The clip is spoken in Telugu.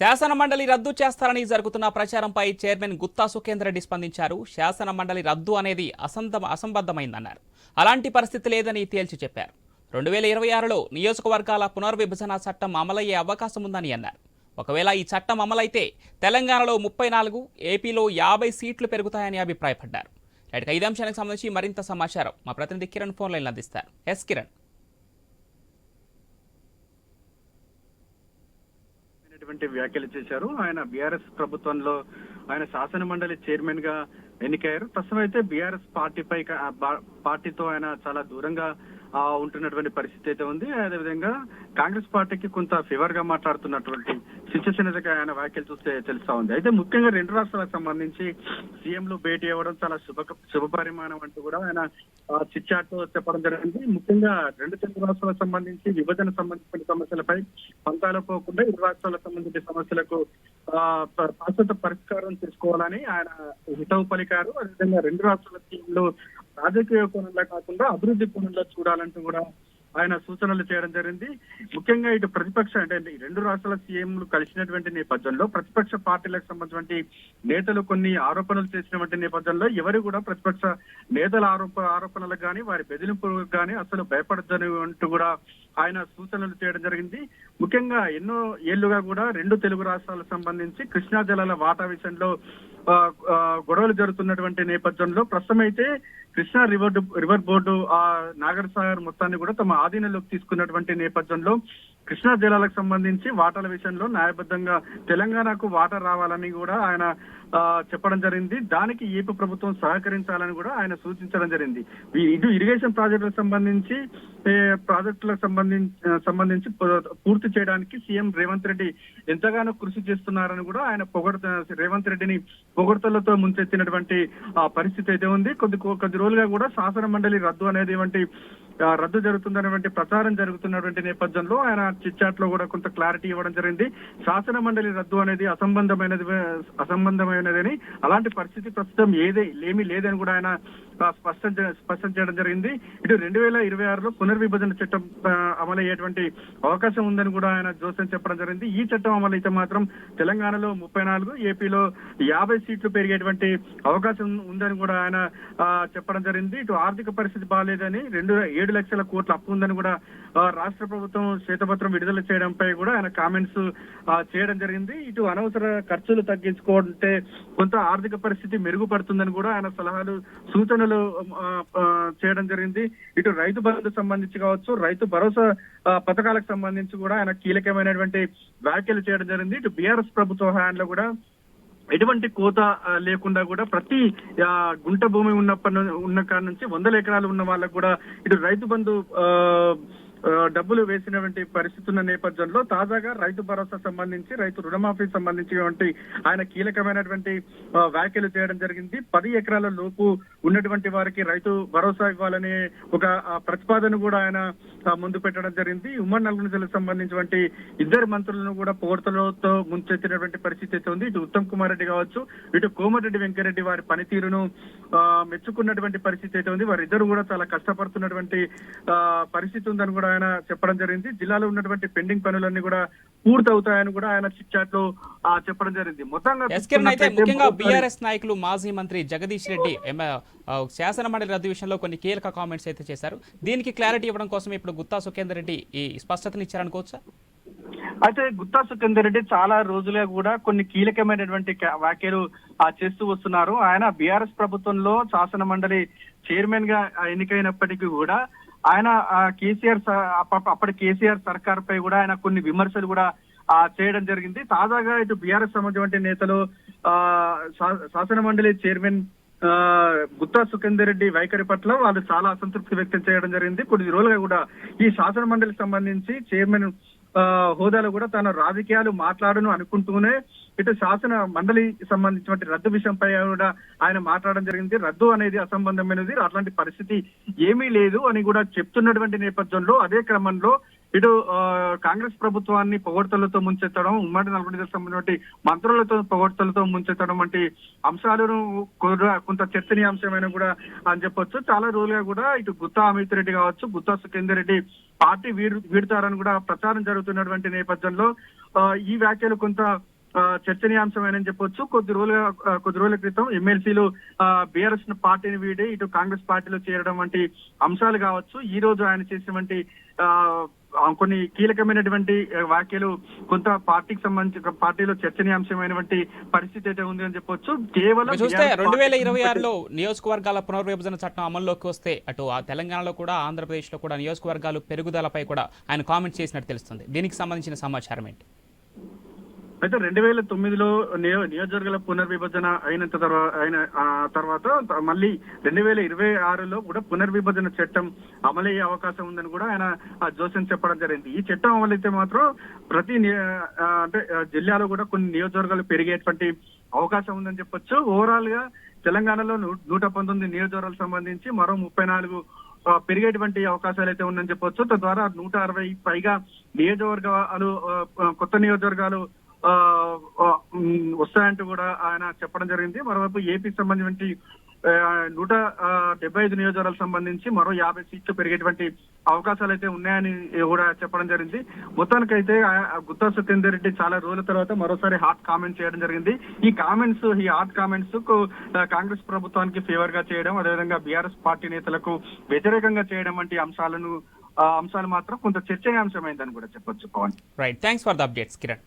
శాసన మండలి రద్దు చేస్తారని జరుగుతున్న ప్రచారంపై చైర్మన్ గుత్తా సుఖేందర్ రెడ్డి స్పందించారు. శాసన మండలి రద్దు అనేది అసంద అసంబద్ధమైందన్నారు. అలాంటి పరిస్థితి లేదని తేల్చి చెప్పారు. రెండు వేల ఇరవై ఆరులో నియోజకవర్గాల పునర్విభజన చట్టం అమలయ్యే అవకాశం ఉందని అన్నారు. ఒకవేళ ఈ చట్టం అమలైతే తెలంగాణలో ముప్పై నాలుగు ఏపీలో యాభై సీట్లు పెరుగుతాయని అభిప్రాయపడ్డారు. రైట్ ఐదు అంశానికి సంబంధించి మరింత సమాచారం మా ప్రతినిధి కిరణ్ ఫోన్లైన్ అందిస్తారు. ఎస్ కిరణ్. అయినటువంటి వ్యాఖ్యలు చేశారు. ఆయన బీఆర్ఎస్ ప్రభుత్వంలో ఆయన శాసన మండలి చైర్మన్గా ఎన్నికయ్యారు. ప్రస్తుతం అయితే బీఆర్ఎస్ పార్టీపై పార్టీతో ఆయన చాలా దూరంగా ఉంటున్నటువంటి పరిస్థితి అయితే ఉంది. అదేవిధంగా కాంగ్రెస్ పార్టీకి కొంత ఫేవర్గా మాట్లాడుతున్నటువంటి సిచ్యువేషన్ అయితే ఆయన వ్యాఖ్యలు చూస్తే తెలుస్తా ఉంది. అయితే ముఖ్యంగా రెండు రాష్ట్రాలకు సంబంధించి సీఎంలు భేటీ అవ్వడం చాలా శుభ శుభ పరిమాణం అంటూ కూడా ఆయన చిచ్చాట్ చెప్పడం జరిగింది. ముఖ్యంగా రెండు తెలుగు రాష్ట్రాలకు సంబంధించి విభజన సంబంధించిన సమస్యలపై పంతాలు పోకుండా ఇరు రాష్ట్రాలకు సంబంధించిన సమస్యలకు ఆ, శాశ్వత పరిష్కారం తీసుకోవాలని ఆయన హితవు పలికారు. అదేవిధంగా రెండు రాష్ట్రాల సీఎంలు రాజకీయ కోణంలో కాకుండా అభివృద్ధి కోణంలో చూడాలంటూ కూడా ఆయన సూచనలు చేయడం జరిగింది. ముఖ్యంగా ఇటు ప్రతిపక్ష అంటే రెండు రాష్ట్రాల సీఎంలు కలిసినటువంటి నేపథ్యంలో ప్రతిపక్ష పార్టీలకు సంబంధించినటువంటి నేతలు కొన్ని ఆరోపణలు చేసినటువంటి నేపథ్యంలో ఎవరు కూడా ప్రతిపక్ష నేతల ఆరోప ఆరోపణలకు కానీ వారి బెదిరింపులకు కానీ అసలు భయపడద్దని అంటూ కూడా ఆయన సూచనలు చేయడం జరిగింది. ముఖ్యంగా ఎన్నో ఏళ్ళుగా కూడా రెండు తెలుగు రాష్ట్రాలకు సంబంధించి కృష్ణా జలాల వాటా విషయంలో గొడవలు జరుగుతున్నటువంటి నేపథ్యంలో ప్రస్తుతం అయితే కృష్ణా రివర్ రివర్ బోర్డు ఆ నాగర్ సాగర్ మొత్తాన్ని కూడా తమ ఆధీనంలోకి తీసుకున్నటువంటి నేపథ్యంలో కృష్ణా జలాలకు సంబంధించి వాటాల విషయంలో న్యాయబద్ధంగా తెలంగాణకు వాటా రావాలని కూడా ఆయన ఆ, చెప్పడం జరిగింది. దానికి ఏపీ ప్రభుత్వం సహకరించాలని కూడా ఆయన సూచించడం జరిగింది. ఇటు ఇరిగేషన్ ప్రాజెక్టులకు సంబంధించి ప్రాజెక్టులకు సంబంధించి సంబంధించి పూర్తి చేయడానికి సీఎం రేవంత్ రెడ్డి ఎంతగానో కృషి చేస్తున్నారని కూడా ఆయన పొగడ రేవంత్ రెడ్డిని పొగడ్తలతో ముంచెత్తినటువంటి ఆ పరిస్థితి అయితే ఉంది. కొద్ది కొద్ది రోజులుగా కూడా శాసన మండలి రద్దు అనేది వంటి రద్దు జరుగుతుందనేటువంటి ప్రచారం జరుగుతున్నటువంటి నేపథ్యంలో ఆయన చిట్చాట్లో కూడా కొంత క్లారిటీ ఇవ్వడం జరిగింది. శాసన మండలి రద్దు అనేది అసంబంధమైనది అసంబంధమైనదని అలాంటి పరిస్థితి ప్రస్తుతం ఏదే ఏమీ లేదని కూడా ఆయన స్పష్టం స్పష్టం చేయడం జరిగింది. ఇటు రెండు వేల ఇరవై ఆరులో పునర్విభజన చట్టం అమలయ్యేటువంటి అవకాశం ఉందని కూడా ఆయన జోస్యం చెప్పడం జరిగింది. ఈ చట్టం అమలు అయితే మాత్రం తెలంగాణలో ముప్పై నాలుగు ఏపీలో యాభై సీట్లు పెరిగేటువంటి అవకాశం ఉందని కూడా ఆయన చెప్పడం జరిగింది. ఇటు ఆర్థిక పరిస్థితి బాగాలేదని రెండు ఏడు లక్షల కోట్ల అప్పు ఉందని కూడా రాష్ట్ర ప్రభుత్వం శ్వేతపత్రం విడుదల చేయడంపై కూడా ఆయన కామెంట్స్ చేయడం జరిగింది. ఇటు అనవసర ఖర్చులు తగ్గించుకుంటే కొంత ఆర్థిక పరిస్థితి మెరుగుపడుతుందని కూడా ఆయన సలహాలు సూచనలు చేయడం జరిగింది. ఇటు రైతు బంధు సంబంధించి కావచ్చు రైతు భరోసా పథకాలకు సంబంధించి కూడా ఆయన కీలకమైనటువంటి వ్యాఖ్యలు చేయడం జరిగింది. ఇటు బీఆర్ఎస్ ప్రభుత్వ హయాంలో కూడా ఎటువంటి కోత లేకుండా కూడా ప్రతి ఆ, గుంట భూమి ఉన్నప్పటి ను- ఉన్న కాడ నుంచి వందల ఎకరాలు ఉన్న వాళ్ళకు కూడా ఇటు రైతు బంధు ఆ, డబ్బులు వేసినటువంటి పరిస్థితి ఉన్న నేపథ్యంలో తాజాగా రైతు భరోసా సంబంధించి రైతు రుణమాఫీ సంబంధించినటువంటి ఆయన కీలకమైనటువంటి వ్యాఖ్యలు చేయడం జరిగింది. పది ఎకరాల లోపు ఉన్నటువంటి వారికి రైతు భరోసా ఇవ్వాలనే ఒక ప్రతిపాదన కూడా ఆయన ముందు పెట్టడం జరిగింది. ఉమ్మడి నల్గొండ జిల్లాకు సంబంధించినటువంటి ఇద్దరు మంత్రులను కూడా పోర్తలతో ముంచెత్తినటువంటి పరిస్థితి అయితే ఉంది. ఇటు ఉత్తమ్ కుమార్ రెడ్డి కావచ్చు ఇటు కోమటిరెడ్డి వెంకరెడ్డి వారి పనితీరును మెచ్చుకున్నటువంటి పరిస్థితి అయితే ఉంది. వారిద్దరు కూడా చాలా కష్టపడుతున్నటువంటి పరిస్థితి ఉందని కూడా ఆయన చెప్పడం జరిగింది. జిల్లాలో ఉన్నటువంటి పెండింగ్ పనులన్నీ కూడా పూర్తవుతాయని కూడా ఆయన చిట్ చాట్లో చెప్పడం జరిగింది. మొత్తంగా అయితే ముఖ్యంగా బీఆర్ఎస్ నాయకులు మాజీ మంత్రి జగదీష్ రెడ్డి శాసన మండలి రద్దు విషయంలో కొన్ని కీలక కామెంట్స్ అయితే చేశారు. దీనికి క్లారిటీ ఇవ్వడం కోసం ఇప్పుడు గుత్తా సుఖేందర్ రెడ్డి ఈ స్పష్టతను ఇచ్చారనుకోవచ్చా అయితే గుత్తా సుఖేందర్ రెడ్డి చాలా రోజులుగా కూడా కొన్ని కీలకమైనటువంటి వ్యాఖ్యలు చేస్తూ వస్తున్నారు. ఆయన బీఆర్ఎస్ ప్రభుత్వంలో శాసన మండలి చైర్మన్గా ఎన్నికైనప్పటికీ కూడా ఆయన ఆ, కేసీఆర్ అప్పటి కేసీఆర్ సర్కార్ పై కూడా ఆయన కొన్ని విమర్శలు కూడా ఆ, చేయడం జరిగింది. తాజాగా ఇటు బీఆర్ఎస్ సంబంధించిన నేతలు ఆ, శాసన మండలి చైర్మన్ ఆ, గుత్తా సుఖేందర్ రెడ్డి వైఖరి పట్ల వాళ్ళు చాలా అసంతృప్తి వ్యక్తం చేయడం జరిగింది. కొన్ని రోజులుగా కూడా ఈ శాసన మండలికి సంబంధించి చైర్మన్ హోదాలో కూడా తన రాజకీయాలు మాట్లాడను అనుకుంటూనే ఇటు శాసన మండలి సంబంధించినటువంటి రద్దు విషయంపై కూడా ఆయన మాట్లాడడం జరిగింది. రద్దు అనేది అసంబంధమైనది. అట్లాంటి పరిస్థితి ఏమీ లేదు అని కూడా చెప్తున్నటువంటి నేపథ్యంలో అదే క్రమంలో ఇటు ఆ, కాంగ్రెస్ ప్రభుత్వాన్ని పొగడ్తలతో ముంచెత్తడం ఉమ్మడి నల్గొండ సంబంధించిన మంత్రులతో పొగడ్తలతో ముంచెత్తడం వంటి అంశాలను కొంత చర్చనీయాంశమైన కూడా అని చెప్పొచ్చు. చాలా రోజులుగా కూడా ఇటు గుత్తా అమిత్ రెడ్డి కావచ్చు గుత్తా సుఖేందర్ రెడ్డి పార్టీ వీడు వీడుతారని కూడా ప్రచారం జరుగుతున్నటువంటి నేపథ్యంలో ఆ, ఈ వ్యాఖ్యలు కొంత ఆ, చర్చనీయాంశమేనని చెప్పొచ్చు. కొద్ది రోజుల కొద్ది రోజుల క్రితం ఎమ్మెల్సీలు బీఆర్ఎస్ పార్టీని వీడి ఇటు కాంగ్రెస్ పార్టీలో చేరడం వంటి అంశాలు కావచ్చు. ఈ రోజు ఆయన చేసినటువంటి ఆ, కొన్ని కీలకమైనటువంటి వ్యాఖ్యలు కొంత పార్టీకి సంబంధించి పార్టీలో చర్చనీయాంశమైనటువంటి పరిస్థితి అయితే ఉంది అని చెప్పొచ్చు. కేవలం చూస్తే రెండు వేల ఇరవై ఆరులో నియోజకవర్గాల పునర్విభజన చట్టం అమల్లోకి వస్తే అటు ఆ తెలంగాణలో కూడా ఆంధ్రప్రదేశ్లో కూడా నియోజకవర్గాలు పెరుగుదలపై కూడా ఆయన కామెంట్ చేసినట్టు తెలుస్తుంది. దీనికి సంబంధించిన సమాచారం ఏంటి? అయితే రెండు వేల తొమ్మిదిలో నియో- నియోజకవర్గాల పునర్విభజన అయిన తర్వాత అయిన తర్వాత మళ్ళీ రెండు వేల ఇరవై ఆరులో కూడా పునర్విభజన చట్టం అమలయ్యే అవకాశం ఉందని కూడా ఆయన ఆ జోసెన్ చెప్పడం జరిగింది. ఈ చట్టం అమలైతే మాత్రం ప్రతి అంటే జిల్లాలో కూడా కొన్ని నియోజకవర్గాలు పెరిగేటువంటి అవకాశం ఉందని చెప్పొచ్చు. ఓవరాల్గా తెలంగాణలో నూట పంతొమ్మిది నియోజకవర్గాలకు సంబంధించి మరో ముప్పై నాలుగు పెరిగేటువంటి అవకాశాలు అయితే ఉందని చెప్పొచ్చు. తద్వారా నూట అరవై పైగా నియోజకవర్గాలు కొత్త నియోజకవర్గాలు వస్తాయంటూ కూడా ఆయన చెప్పడం జరిగింది. మరోవైపు ఏపీకి సంబంధించి నూట డెబ్బై ఐదు నియోజకవర్గాలకు సంబంధించి మరో యాభై సీట్లు పెరిగేటువంటి అవకాశాలు అయితే ఉన్నాయని కూడా చెప్పడం జరిగింది. మొత్తానికైతే గుత్తా సత్యేందర్ రెడ్డి చాలా రోజుల తర్వాత మరోసారి హాట్ కామెంట్ చేయడం జరిగింది. ఈ కామెంట్స్ ఈ హాట్ కామెంట్స్ కాంగ్రెస్ ప్రభుత్వానికి ఫేవర్గా చేయడం అదేవిధంగా బీఆర్ఎస్ పార్టీ నేతలకు వ్యతిరేకంగా చేయడం వంటి అంశాలను అంశాలు మాత్రం కొంత చర్చనీయాంశమైందని కూడా చెప్పొచ్చు Pavan. Right thanks for the updates Kiran